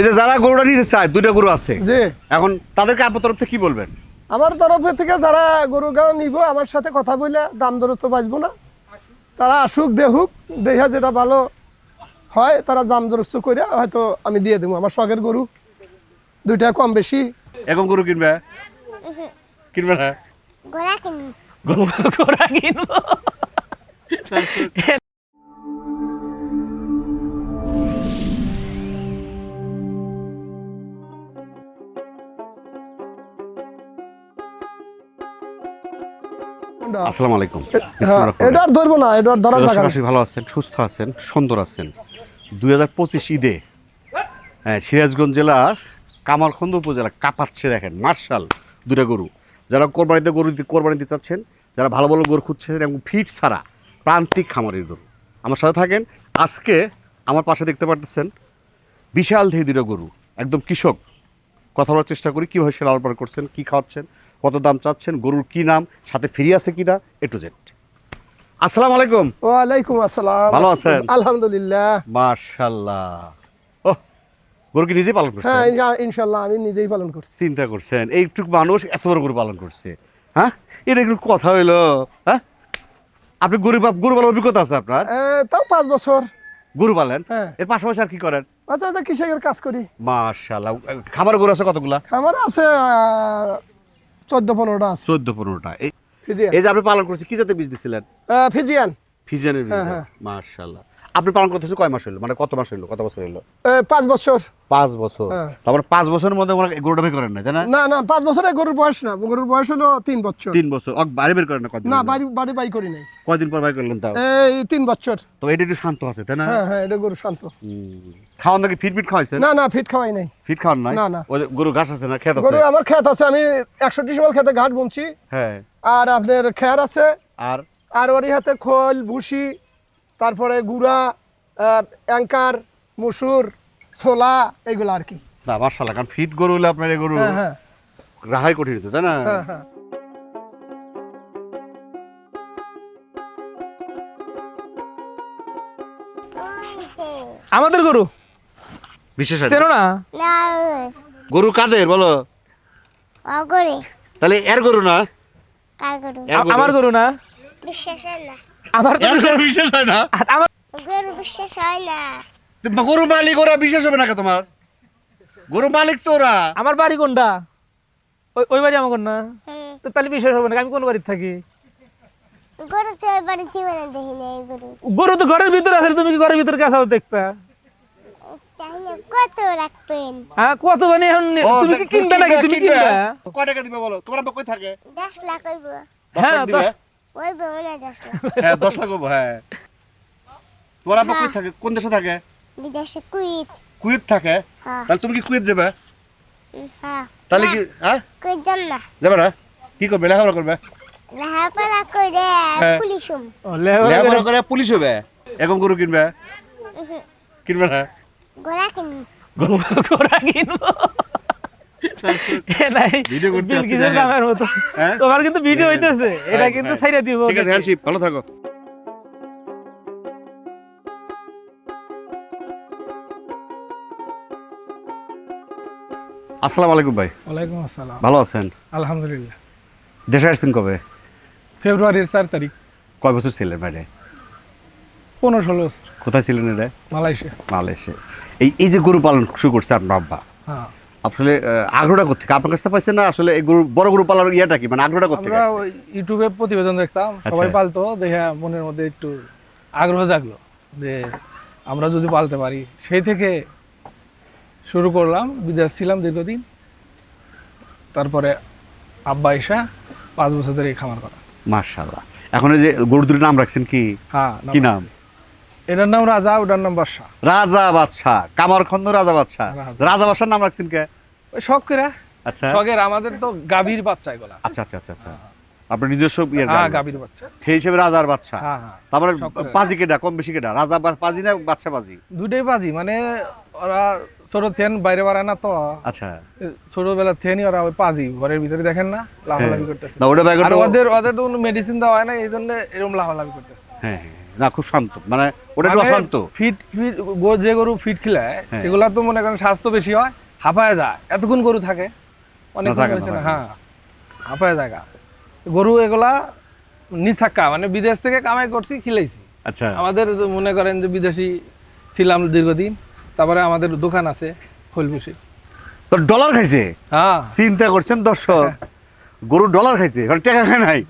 এই যে যারা গরুটা নিতে চায় দুইটা গরু আছে। জি। এখন তাদেরকে আপনার তরফ থেকে কি বলবেন? আমার তরফে থেকে যারা গরু গাও নিব আমার সাথে কথা বলে দাম দর তো বাঁচবো না। তারা আসুক দেখুক দেখা যেটা ভালো হয় তারা দাম দরস্ত করে হয়তো আমি দিয়ে দেবো। আমার শখের গরু দুইটা কম বেশি। এখন গরু কিনবে? কিনবে না? ঘোড়া কিনবো। ঘোড়া কিনবো। কোনটা? আসসালামু আলাইকুম। হ্যাঁ, এটা আর ধরবো না এটা আর ধরার ভালো আছেন সুস্থ আছেন সুন্দর আছেন। দুই হাজার পঁচিশ ঈদে হ্যাঁ সিরাজগঞ্জ জেলার কামারখন্দ উপজেলা কাপাচ্ছে দেখেন মার্শাল দুটা গরু। যারা কোরবানিতে গরু কোরবানি দিতে চাচ্ছেন যারা ভালো ভালো গরু খুঁজছেন এবং ফিট ছাড়া প্রান্তিক খামারের গরু। আমার সাথে থাকেন আজকে আমার পাশে দেখতে পারতেছেন বিশাল দেহি দুটো গরু। একদম কৃষক। কথা বলার চেষ্টা করি কীভাবে সে লালন পালন করছেন কী খাওয়াচ্ছেন কত দাম চাচ্ছেন গরুর কী নাম সাথে ফ্রি আছে কি না এ টু জেড। আসসালামু আলাইকুম। ওয়ালাইকুম আসসালাম। ভালো আছেন? আলহামদুলিল্লাহ। মার্শাল্লাহ ও গরু কি নিজেই পালন হ্যাঁ করছেন ইনশা- ইনশাল্লাহ আমি নিজেই পালন করছি। চিন্তা করছেন এইটুকু মানুষ এত বড় গরু পালন করছে। হ্যাঁ এটা একটু কথা হইল হ্যাঁ? আপনি গরু গরু অভিজ্ঞতা আছে আপনার? তাও পাঁচ বছর। গরু পালেন? হ্যাঁ। এর পাশাপাশি আর কি করেন? আচ্ছা আচ্ছা কৃষকের কাজ করি। মার্শাল্লাহ খাবার গরু আছে কতগুলা? খামার আছে চোদ্দ পনেরোটা আছে। চোদ্দ পনেরোটা। এই ফিজিয়ান। যে আপনি পালন করছেন কি জাতের বীজ দিছিলেন? ফিজিয়ান। ফিজিয়ানের বীজ হ্যাঁ, হ্যাঁ। মার্শাল্লাহ আপনি পালন করতেছেন কয় মাস হইল? মানে কত মাস হইল? কত বছর হইল? পাঁচ বছর। পাঁচ বছর। হ্যাঁ। তারপর পাঁচ বছরের মধ্যে ওরা গরুটা বের করেন না তাই না? না না পাঁচ বছরে গরুর বয়স না। গরুর বয়স হলো তিন বছর। তিন বছর। বাড়ি বের করেন না না বাড়ি বাড়ি বাই করি নাই। কয়দিন পর বাই করলেন তাও? এই তিন বছর। তো এটা একটু শান্ত আছে তাই না? হ্যাঁ হ্যাঁ এটা গরু শান্ত। খাওয়ান নাকি ফিট ফিট খাওয়াইছেন? না না ফিট খাওয়াই নাই। ফিট খাওয়ান নাই? না, না। ওই গরু ঘাস আছে না খেত গরু আমার ক্ষেত আছে আমি একষট্টি সময় খেতে ঘাট বুনছি। হ্যাঁ। আর আপনার খের আছে। আর? আর ওরই হাতে খোল ভুসি তারপরে গুড়া অ্যাঙ্কার মুসুর ছোলা এগুলো আর কি। না মার্শাল্লাহ কারণ ফিট গরু হলে আপনার এই গরু হ্যাঁ হ্যাঁ। রাহাই কঠিন হতো তাই না? হ্যাঁ হ্যাঁ। আমাদের গরু? বিশেষ না। চেনো না? না গরু কাদের বলো? তাহলে এর গরু না। আমার গরু না? বিশ্বাস না। আমার তো গরু হয় না। আর আমার গরু বিশ্বাস হয় না। তো গরু মালিক ওরা বিশেষ হবে না কে তোমার? গরু মালিক তো ওরা। আমার বাড়ি কোনটা? ওই ওই বাড়ি আমার কোন না তো তাহলে বিশেষ হবে না আমি কোন বাড়িতে থাকি? গরু তো ওই মানে দেখি না গরু। গরু তো ঘরের ভিতরে আছে তুমি কি ঘরের ভিতরে কাছে দেখবা? কত রাখবেন? হ্যাঁ কত মানে এখন তুমি কি কিনবে নাকি? তুমি কিনবে? কিনবে? কয় টাকা দিবে বলো? তোমার আব্বা কই থাকে? দশ লাখ হইব হ্যাঁ, লাখ দিবে? দশ- ওই বউ না লাখ হ্যাঁ দশ লাখ হব হ্যাঁ। তোমার আব্বা কই থাকে? কোন দেশে থাকে? বিদেশে কুইত। কুয়েত থাকে? হ্যাঁ। তাহলে তুমি কি কুয়েত যাবে? হ্যাঁ। তাহলে কি হ্যাঁ? কুইত যাম না। যাবে না? কি করবে? লেখাপড়া করবে? লেখাপড়া করে হ্যাঁ। পুলিশ লেবার- লেখাপড়া করে পুলিশ হবে? এখন গরু কিনবে? কিনবে না? ঘোড়া কিনবো। ঘোড়া কিনবো। তোমার কিন্তু ভিডিও হইতেছে এটা হ্যাঁ, কিন্তু হ্যাঁ। ছাইরা দিব ঠিক আছে হ্যান্ডশিপ ভালো থাকো। আসসালামু আলাইকুম ভাই। ওয়ালাইকুম আসসালাম। হ্যাঁ। ভালো আছেন? আলহামদুলিল্লাহ। দেশে আসছেন কবে? ফেব্রুয়ারির চার তারিখ। কয় বছর ছিলেন বাইরে পনেরো ষোলো বছর। কোথায় ছিলেন এটা? মালয়েশিয়া। মালয়েশিয়া। এই এই যে গরু পালন শুরু করছে আপনার আব্বা। হ্যাঁ। আসলে আগ্রহটা কোথেকে আপনার কাছে পাইছেন না আসলে এই গরু বড় গরু পালার ইয়েটা কি? মানে আগ্রহটা কোথেকে আমরা ইউটিউবে প্রতিবেদন দেখতাম সবাই আচ্ছা। পালতো দেখে মনের মধ্যে একটু আগ্রহ জাগলো যে আমরা যদি পালতে পারি। সেই থেকে শুরু করলাম বিদেশ ছিলাম দীর্ঘদিন। তারপরে আব্বা ইসা পাঁচ বছর ধরে এই খামার করা মার্শাল্লাহ এখন এই যে গরু দুটির নাম রাখছেন কি? হ্যাঁ কি নাম? এটার নাম রাজা ওটার নাম বাদশাহ। রাজা বাদশাহ। কামারখন্দ রাজা বাদশাহ। রাজা। বাদশার নাম রাখছেন কে? শখ করে। আচ্ছা। শখের আমাদের তো গাভীর বাচ্চা এগুলা। আচ্ছা আচ্ছা আচ্ছা আচ্ছা। আপনার নিজস্ব ইয়ের হ্যাঁ গাভীর বাচ্চা। সেই হিসেবে রাজার বাদশাহ হ্যাঁ হ্যাঁ। তারপরে পাজি কেটা কম বেশি কেটা রাজা পাজি না বাদশা পাজি? দুইটাই বাজি মানে ওরা ছোট থেন বাইরে বাড়ায় না তো। আচ্ছা। ছোটবেলা থেনই ওরা ওই পাজি। ঘরের ভিতরে দেখেন না লাফালাফি করতেছে। না ওটা আর ওদের ওদের তো কোনো মেডিসিন দেওয়া হয় না এই জন্য এরকম লাফালাফি করতেছে। হ্যাঁ হ্যাঁ না খুব শান্ত। মানে ওটা একটু মানে অশান্ত। ফিট ফিট গো- যে গরু ফিট খিলায় হ্যাঁ। সেগুলা তো মনে করেন স্বাস্থ্য বেশি হয়। হাঁপায় যায়। এতক্ষণ গরু থাকে। অনেক। হ্যাঁ হাঁপায় জায়গা গরু এগুলা নিছাক্কা মানে বিদেশ থেকে কামাই করছি খিলাইছি। আচ্ছা। আমাদের মনে করেন যে বিদেশি ছিলাম দীর্ঘদিন তারপরে আমাদের দোকান আছে ফুলবুসি তো ডলার খাইছে? হ্যাঁ। চিন্তা করছেন দর্শক? গরু ডলার খাইছে? কারণ টাকা খায় নাই?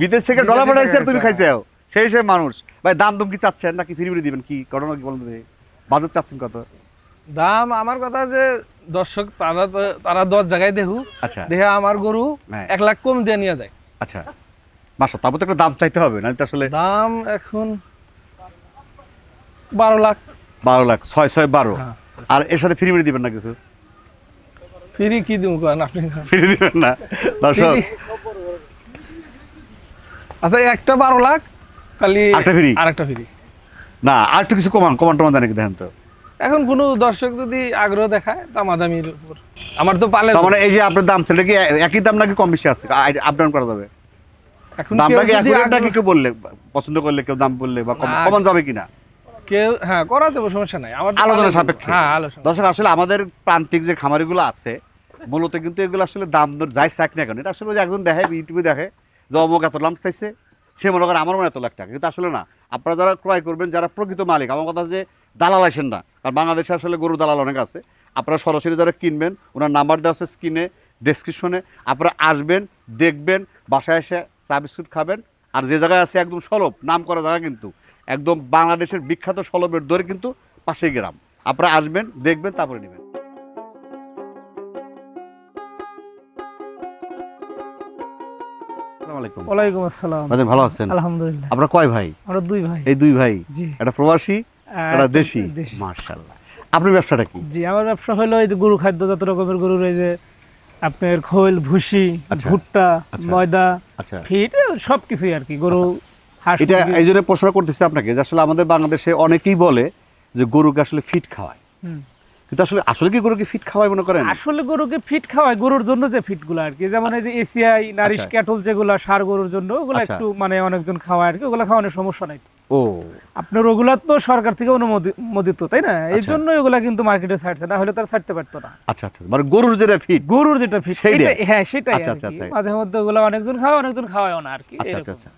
বিদেশ থেকে ডলার পাঠাইছে আর তুমি খাইছে, সেই সেই মানুষ। ভাই দাম দাম কি চাচ্ছেন? নাকি ফিরি ফিরি দিবেন? কি ঘটনা কি বলুন বাজার চাচ্ছেন কত? দাম আমার কথা যে দর্শক তারা তারা দশ জায়গায় দেখু। আচ্ছা। দেখে আমার গরু হ্যাঁ। এক লাখ কম দিয়ে নিয়ে যায়। আচ্ছা। মাসা তারপর তো একটা দাম চাইতে হবে না আসলে দাম এখন বারো লাখ। বারো লাখ ছয় ছয় বারো। হ্যাঁ। আর এর সাথে ফ্রি ফিরি দিবেন না কিছু? ফ্রি কি দিব করেন আপনি? ফিরি দিবেন না। দর্শক আচ্ছা একটা বারো লাখ খালি আরেকটা free? আরেকটা ফ্রি না আর একটু কিছু কমান কমান টমান জানি দেখেন তো। এখন কোনো দর্শক যদি আগ্রহ দেখায় দামাদামির উপর। আমার তো পালে মানে এই যে আপনার দাম সেটা কি একই দাম নাকি কম বেশি আছে? আপ ডাউন করা যাবে? এখন দামটা কি একই নাকি কেউ বললে পছন্দ করলে কেউ দাম বললে বা কম-। কমান যাবে কিনা? কেউ হ্যাঁ করা দেবো সমস্যা নাই। আমার আলোচনা সাপেক্ষে। হ্যাঁ আলোচনা। দর্শক আসলে আমাদের প্রান্তিক যে খামারিগুলো আছে মূলত কিন্তু এগুলো আসলে দাম দর যাই চাক না কেন এটা আসলে একজন দেখে ইউটিউবে দেখে যে অমুক এত লাম চাইছে সে মনে করে আমার মনে হয় এত লাখ টাকা। কিন্তু আসলে না আপনারা যারা ক্রয় করবেন যারা প্রকৃত মালিক আমার কথা যে দালাল আসেন না। কারণ বাংলাদেশে আসলে গরু দালাল অনেক আছে। আপনারা সরাসরি যারা কিনবেন ওনার নাম্বার দেওয়া আছে স্ক্রিনে ডেসক্রিপশনে আপনারা আসবেন দেখবেন বাসায় এসে চা বিস্কুট খাবেন। আর যে জায়গায় আছে একদম সলভ নাম করা জায়গা কিন্তু। একদম বাংলাদেশের বিখ্যাত সলভের দরে কিন্তু পাশেই গ্রাম। আপনারা আসবেন দেখবেন তারপরে নেবেন। আসসালামু আলাইকুম। ওয়ালাইকুম আসসালাম। ভালো আছেন? আলহামদুলিল্লাহ। আপনারা কয় ভাই? আমরা দুই ভাই। এই দুই ভাই? জি। একটা প্রবাসী একটা দেশি। মার্শাল্লাহ আপনার ব্যবসাটা কি জি আমার ব্যবসা হলো এই যে গরু খাদ্য যত রকমের গরুর এই যে আপনার খোল ভুসি আচ্ছা। ভুট্টা আচ্ছা। ময়দা আচ্ছা ফিট সব কিছুই আর কি গরু এটা এই জন্য প্রশ্ন করতেছি আপনাকে যে আসলে আমাদের বাংলাদেশে অনেকেই বলে যে গরুকে আসলে ফিট খাওয়ায় কিন্তু আসলে আসলে কি গরুকে ফিট খাওয়ায় মনে করেন আসলে গরুকে ফিট খাওয়ায় গরুর জন্য যে ফিটগুলো আর কি যেমন এই যে এসিআই নারিশ। ক্যাটল যেগুলো সার গরুর জন্য ওগুলো। একটু মানে অনেকজন খাওয়ায় আর কি ওগুলো খাওয়ানোর সমস্যা নাই ও। আপনার ওগুলা তো সরকার থেকে অনুমোদিত তাই না? এই আচ্ছা। জন্য ওগুলা কিন্তু মার্কেটে ছাড়ছে না হলে তার ছাড়তে পারতো না। আচ্ছা আচ্ছা মানে গরুর যেটা ফিট গরুর যেটা ফিট? হ্যাঁ সেটাই আচ্ছা, আচ্ছা, আচ্ছা। মাঝে মধ্যে ওগুলো অনেকজন খাওয়া অনেকজন খাওয়ায় না আর কি আচ্ছা আচ্ছা। আচ্ছা।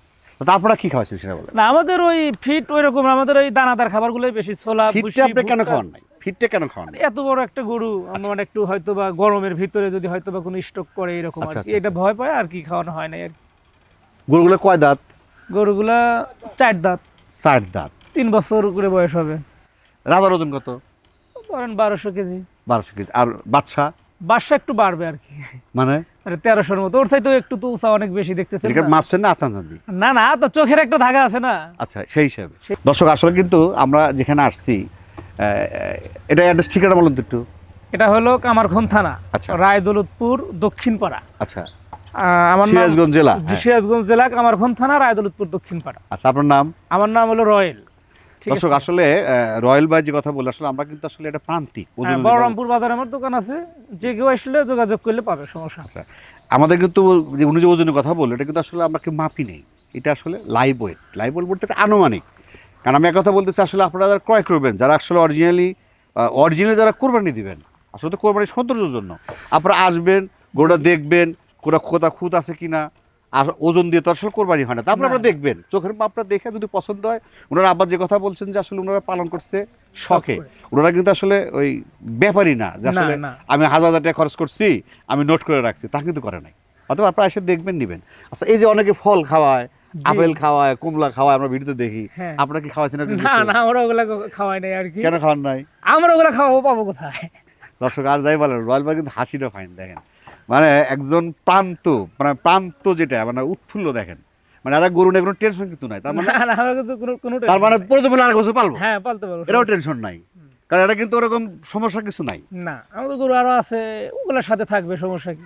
আপনারা কি খাওয়াচ্ছেন সেটা বলেন। না আমাদের ওই ফিট ওই রকম আমাদের ওই দানাদার খাবারগুলোই বেশি ছোলা ফিটটা আপনি কেন খাওয়ান নাই? ফিটটা কেন খাওয়ান এত বড় একটা গরু আমার একটু হয়তো বা গরমের ভিতরে যদি হয়তো বা কোনো স্টক করে এরকম আর কি। এটা ভয় পায় আর কি খাওয়ানো হয় না আর গরুগুলো কয় দাঁত? গরুগুলা চার দাঁত। চার দাঁত। তিন বছর করে বয়স হবে। রাজার ওজন কত? ধরেন বারোশো কেজি। বারোশো কেজি। আর বাচ্চা বাসা একটু বাড়বে আর কি। মানে? মানে তেরোশোর মতো। ওর চাইতে একটু তো উঁচা অনেক বেশি না? মাপছেন না আতান না না তো চোখের একটা ধাগা আছে না। আচ্ছা সেই হিসাবে। দর্শক আসলে কিন্তু আমরা যেখানে আসছি এটা অ্যাড্রেস ঠিকানা বলুন তো একটু। এটা হলো কামারখন থানা আচ্ছা। রায়দৌলতপুর দক্ষিণ পাড়া আচ্ছা। আমার সিরাজগঞ্জ জেলা হ্যাঁ। সিরাজগঞ্জ জেলা কামারখন থানা রায়দৌলতপুর দক্ষিণ পাড়া আচ্ছা আপনার নাম? আমার নাম হলো রয়েল। দর্শক আসলে রয়্যাল বাই যে কথা বলে আসলে আমরা কিন্তু আসলে এটা প্রান্তিক হ্যাঁ, বলরামপুর বাজারে আমার দোকান আছে। যে কেউ আসলে যোগাযোগ করলে পাবে সমস্যা। আচ্ছা আমাদের কিন্তু যে উনি যে ওজনের কথা বলল এটা কিন্তু আসলে আমরা কেউ মাপি নেই। এটা আসলে লাইভ ওয়েট লাইভ ওয়েট বলতে একটা আনুমানিক। কারণ আমি কথা বলতেছি আসলে আপনারা যারা ক্রয় করবেন যারা আসলে অরিজিনালি অরিজিনালি যারা কোরবানি দিবেন আসলে তো কোরবানি সৌন্দর্যের জন্য। আপনারা আসবেন গোটা দেখবেন কোটা খোদা খুঁত আছে কিনা? আর ওজন দিয়ে তো আসলে কোরবানি হয় না। তারপরে আপনারা দেখবেন চোখের মাপটা দেখে যদি পছন্দ হয় ওনারা আবার যে কথা বলছেন যে আসলে ওনারা পালন করছে শখে ওনারা কিন্তু আসলে ওই ব্যাপারই না যে আসলে আমি হাজার হাজার টাকা খরচ করছি আমি নোট করে রাখছি তা কিন্তু করে নাই। অথবা আপনারা এসে দেখবেন নেবেন। আচ্ছা এই যে অনেকে ফল খাওয়ায় আপেল খাওয়ায় কমলা খাওয়ায় আমরা ভিডিওতে দেখি হ্যাঁ। আপনারা কি খাওয়াইছেন একটু না না আমরা ওগুলা খাওয়াই নাই আর কি। কেন খাওয়ান নাই? আমরা ওগুলা খাওয়াবো পাবো কোথায়? দর্শক আর যাই বলেন রয়্যাল কিন্তু হাসিটা ফাইন দেখেন। মানে একজন প্রান্ত মানে প্রান্ত যেটা মানে উৎফুল্ল দেখেন। মানে আর গরু নিয়ে কোনো টেনশন কিন্তু নাই। তার মানে তার মানে নাই। আর কিছু পালবো? হ্যাঁ পালতে পারব এটাও টেনশন নাই। কারণ এটা কিন্তু ওরকম সমস্যা কিছু নাই। না আমাদের গরু আরও আছে ওগুলোর সাথে থাকবে সমস্যা কি?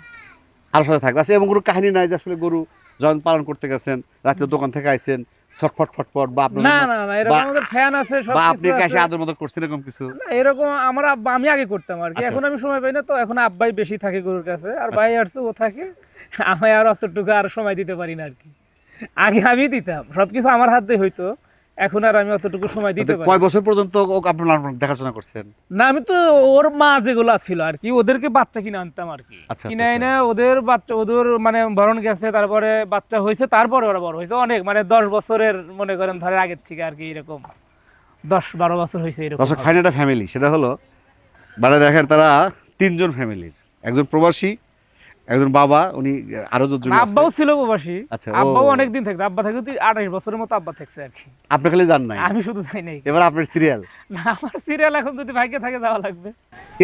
আর সাথে থাকবে। আচ্ছা এবং কোনো কাহিনী নাই যে আসলে গরু যখন পালন করতে গেছেন রাত্রে দোকান থেকে আইছেন ছটফট ফটফট বা আপনার না না না এরকম আমাদের ফ্যান আছে সব বা আপনি কাছে আদর মতো করছেন এরকম কিছু? না, এরকম আমার আব্বা আমি আগে করতাম আর কি আচ্ছা, এখন আমি সময় পাই না তো এখন আব্বাই বেশি থাকে গরুর কাছে আর আচ্ছা। ভাই আসছে ও থাকে আমি আর অতটুকু আর সময় দিতে পারি না আর কি। আগে আমি দিতাম সবকিছু আমার হাতে হইতো। এখন আর আমি অতটুকু সময় দিতে পারি কয় বছর পর্যন্ত আপনার দেখাশোনা করছেন? না আমি তো ওর মা যেগুলো ছিল আর কি ওদেরকে বাচ্চা কিনে আনতাম আর কি। আচ্ছা, কিনে আচ্ছা, এনে ওদের বাচ্চা ওদের মানে বরণ গেছে তারপরে বাচ্চা হয়েছে তারপরে ওরা বড় হয়েছে। অনেক মানে দশ বছরের মনে করেন ধরে আগের থেকে আর কি এরকম। দশ বারো বছর হয়েছে এরকম। দর্শক ফাইন একটা ফ্যামিলি সেটা হলো মানে দেখেন তারা তিনজন ফ্যামিলির একজন প্রবাসী একজন বাবা উনি আরও দুজন আব্বাও ছিল প্রবাসী। আচ্ছা। আব্বাও অনেকদিন থাকতো। আব্বা থাকতো আঠাশ বছরের মতো আব্বা থাকছে আর কি। আপনি খালি জান নাই? আমি শুধু যাই নাই। এবার আপনার সিরিয়াল না আমার সিরিয়াল এখন যদি ভাগ্যে থাকে যাওয়া লাগবে।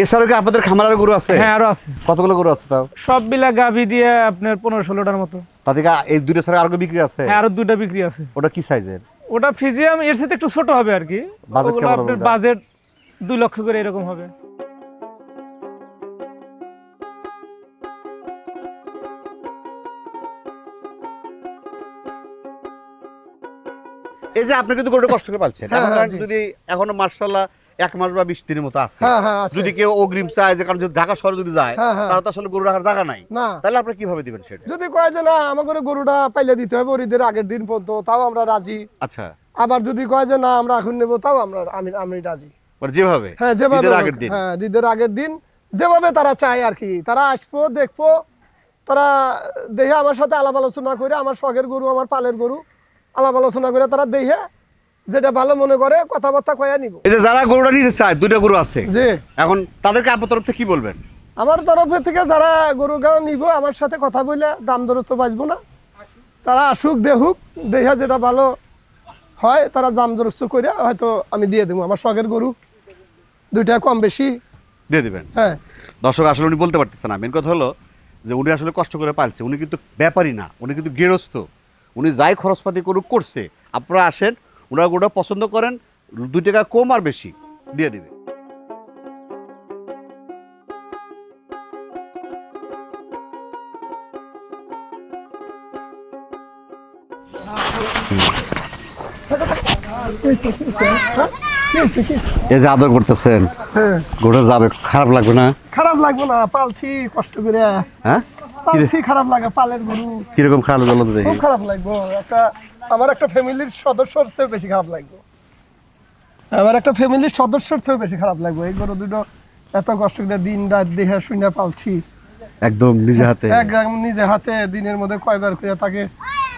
এছাড়াও কি আপনাদের খামারের গরু আছে? হ্যাঁ আরও আছে। কতগুলো গরু আছে তাও? সব মিলা গাভি দিয়ে আপনার পনেরো ষোলোটার মতো। তাতে এই দুইটা ছাড়া আরও বিক্রি আছে? হ্যাঁ আরও দুইটা বিক্রি আছে। ওটা কি সাইজের? ওটা ফিজিয়াম এর সাথে একটু ছোট হবে আর কি। আপনার বাজেট দুই লক্ষ করে এরকম হবে। এই যে আপনি কিন্তু গরুটা কষ্ট করে পাচ্ছেন হ্যাঁ, হ্যাঁ। যদি এখনও মার্শাল্লাহ এক মাস বা বিশ দিনের মতো আছে। হ্যাঁ আছে। যদি কেউ অগ্রিম চায় যে কারণ যদি ঢাকা শহরে যদি যায়। তাহলে তো আসলে গরু রাখার জায়গা নাই। তাহলে আপনি কীভাবে দিবেন সেটা? যদি কয় যে না আমার করে গরুটা পাইলে দিতে হবে ঈদের আগের দিন পর্যন্ত তাও আমরা রাজি। আচ্ছা। আবার যদি কয় যে না আমরা এখন নেব তাও আমরা আমি আমি রাজি। মানে যেভাবে? হ্যাঁ যেভাবে আগের দিন। হ্যাঁ ঈদের আগের দিন যেভাবে তারা চায় আর কি। তারা আসব দেখব তারা দেখে আমার সাথে আলাপ আলোচনা করে আমার শখের গরু আমার পালের গরু আলাপ আলোচনা করে তারা দেখে যেটা ভালো মনে করে কথাবার্তা কয়া নিব। এই যে যারা গরুটা নিতে চায় দুইটা গরু আছে। যে এখন তাদেরকে আপনার তরফ থেকে কি বলবেন? আমার তরফে থেকে যারা গরু গাও নিব আমার সাথে কথা বলে দাম দরজ তো বাঁচবো না। তারা আসুক দেখুক দেখে যেটা ভালো হয় তারা দাম দরজ করে হয়তো আমি দিয়ে দেবো। আমার শখের গরু দুইটা কম বেশি। দিয়ে দিবেন? হ্যাঁ। দর্শক আসলে উনি বলতে পারতেছে না। মেন কথা হলো যে উনি আসলে কষ্ট করে পালছে। উনি কিন্তু ব্যাপারী না উনি কিন্তু গৃহস্থ উনি যাই খরচপাতি করুক করছে। আপনারা আসেন ওনারা গোটা পছন্দ করেন দুই টাকা কম আর বেশি দিয়ে দিবে। এই যে আদর করতেছেন হ্যাঁ। গোটা যাবে খারাপ লাগবে না? খারাপ লাগবে না পালছি কষ্ট করে। হ্যাঁ? পালছি খারাপ লাগে পালের গরু। কীরকম খারাপ বলো দেখি খুব খারাপ লাগবে। একটা আমার একটা ফ্যামিলির সদস্যর থেকেও বেশি খারাপ লাগবে। আমার একটা ফ্যামিলির সদস্যর থেকেও বেশি খারাপ লাগবে। এই গরু দুটো এত কষ্ট করে দিন রাত দেখে শুনে পালছি। একদম নিজে হাতে। একদম নিজে হাতে দিনের মধ্যে কয়বার করে তাকে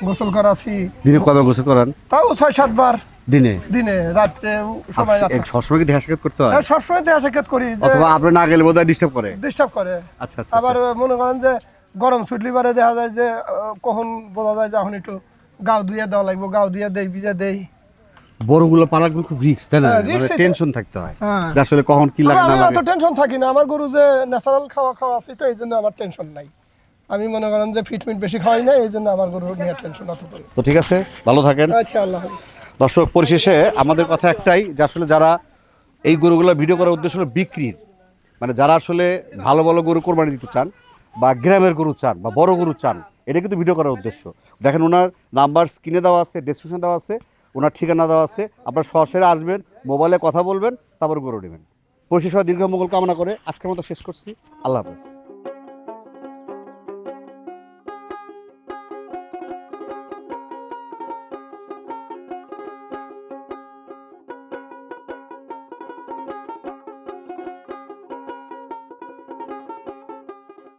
গোসল করাছি দিনে কবে গোসল করান? তাও ছয় সাতবার। দিনে? দিনে রাত্রে সময় সবসময় কি দেখা সাক্ষাৎ করতে হয়? হ্যাঁ, সবসময় দেহা সাক্ষাৎ করি অথবা আপনি না গেলে বোধহয় ডিস্টার্ব করে। ডিস্টার্ব করে। আচ্ছা আচ্ছা। আবার মনে করেন যে গরম ছুটলি বারে দেখা যায় যে কখন বোঝা যায় যে এখন একটু গাও ধুয়ে দেওয়া লাগবে গাও ধুয়ে দেই ভিজে দেই। বড়গুলো খুব রিস্ক তাই না? হ্যাঁ, মানে টেনশন থাকতে হয়। হ্যাঁ। আসলে কখন কি লাগে না লাগে টেনশন থাকি না। আমার গরু যে ন্যাচারাল খাওয়া খাওয়া আছে তো এই জন্য আমার টেনশন নাই। আমি মনে করেন যে ফিটমিট বেশি খাওয়াই না এই জন্য আমার গরু নিয়ে টেনশন অত করি তো ঠিক আছে ভালো থাকেন। আচ্ছা আল্লাহ। দর্শক পরিশেষে আমাদের কথা একটাই যে আসলে যারা এই গরুগুলো ভিডিও করার উদ্দেশ্য হলো বিক্রির। মানে যারা আসলে ভালো ভালো গরু কোরবানি দিতে চান বা গ্রামের গরু চান বা বড় গরু চান, এটা কিন্তু ভিডিও করার উদ্দেশ্য। দেখেন ওনার নাম্বার স্ক্রিনে দেওয়া আছে ডেসক্রিপশন দেওয়া আছে, ওনার ঠিকানা দেওয়া আছে। আপনার সরাসরি আসবেন মোবাইলে কথা বলবেন, তারপর গরু নেবেন। পরিশেষ দীর্ঘ মঙ্গল কামনা করে আজকের মতো শেষ করছি। আল্লাহ হাফেজ।